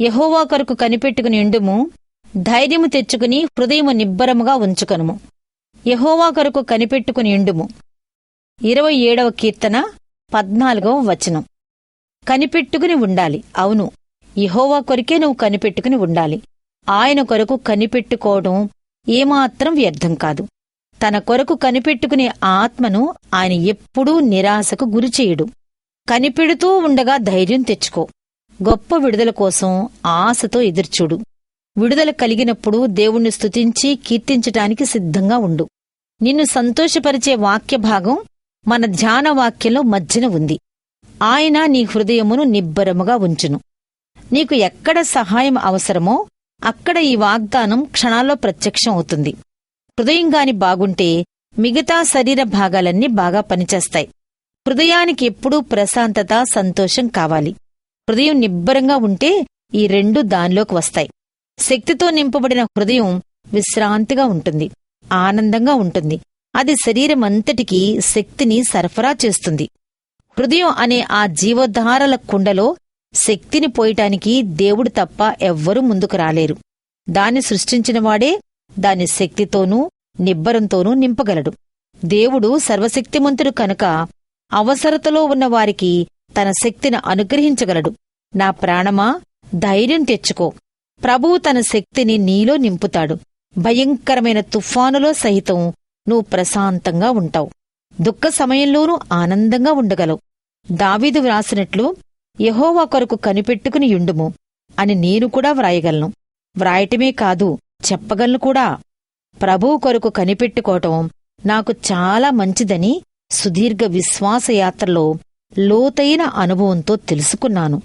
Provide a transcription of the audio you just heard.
యహోవా కొరకు కనిపెట్టుకుని ఉండుము ధైర్యము తెచ్చుకుని హృదయము నిబ్బరముగా ఉంచుకొనుము. యహోవా కొరకు కనిపెట్టుకుని ఉండుము. ఇరవై ఏడవ కీర్తన పద్నాలుగవ వచనం. కనిపెట్టుకుని ఉండాలి. అవును యహోవా కొరికే నువ్వు కనిపెట్టుకుని ఉండాలి. ఆయన కొరకు కనిపెట్టుకోవడం ఏమాత్రం వ్యర్థం కాదు. తన కొరకు కనిపెట్టుకునే ఆత్మను ఆయన ఎప్పుడూ నిరాశకు గురిచేయడు కనిపెడుతూ ఉండగా ధైర్యం తెచ్చుకో. గొప్ప విడుదల కోసం ఆశతో ఎదుర్చూడు. విడుదల కలిగినప్పుడు దేవుణ్ణి స్తుతించి కీర్తించటానికి సిద్ధంగా ఉండు. నిన్ను సంతోషపరిచే వాక్య భాగం మన ధ్యాన వాక్యంలో మధ్యన ఉంది. ఆయన నీ హృదయమును నిబ్బరముగా ఉంచును. నీకు ఎక్కడ సహాయం అవసరమో అక్కడ ఈ వాగ్దానం క్షణాల్లో ప్రత్యక్షం అవుతుంది. హృదయంగాని బాగుంటే మిగతా శరీర భాగాలన్నీ బాగా పనిచేస్తాయి. హృదయానికి ఎప్పుడూ ప్రశాంతత సంతోషం కావాలి. హృదయం నిబ్బరంగా ఉంటే ఈ రెండు దానిలోకి వస్తాయి. శక్తితో నింపబడిన హృదయం విశ్రాంతిగా ఉంటుంది ఆనందంగా ఉంటుంది. అది శరీరం అంతటికీ శక్తిని సరఫరా చేస్తుంది. హృదయం అనే ఆ జీవధారల కుండలో శక్తిని పోయటానికి దేవుడు తప్ప ఎవ్వరూ ముందుకు రాలేరు. దాన్ని సృష్టించినవాడే దాని శక్తితోనూ నిబ్బరంతోనూ నింపగలడు. దేవుడు సర్వశక్తిమంతుడు కనుక అవసరతలో ఉన్నవారికి తన శక్తిని అనుగ్రహించగలడు. నా ప్రాణమా ధైర్యం తెచ్చుకో. ప్రభువు తన శక్తిని నీలో నింపుతాడు. భయంకరమైన తుఫానులో సహితం నువ్వు ప్రశాంతంగా ఉంటావు. దుఃఖ సమయంలోనూ ఆనందంగా ఉండగలవు. దావీదు వ్రాసినట్లు యహోవా కొరకు కనిపెట్టుకుని యుండుము అని నేను కూడా వ్రాయగలను. వ్రాయటమే కాదు చెప్పగలను కూడా. ప్రభువు కొరకు కనిపెట్టుకోవటం నాకు చాలా మంచిదని సుదీర్ఘ విశ్వాసయాత్రలో లోతైన అనుభవంతో తెలుసుకున్నాను.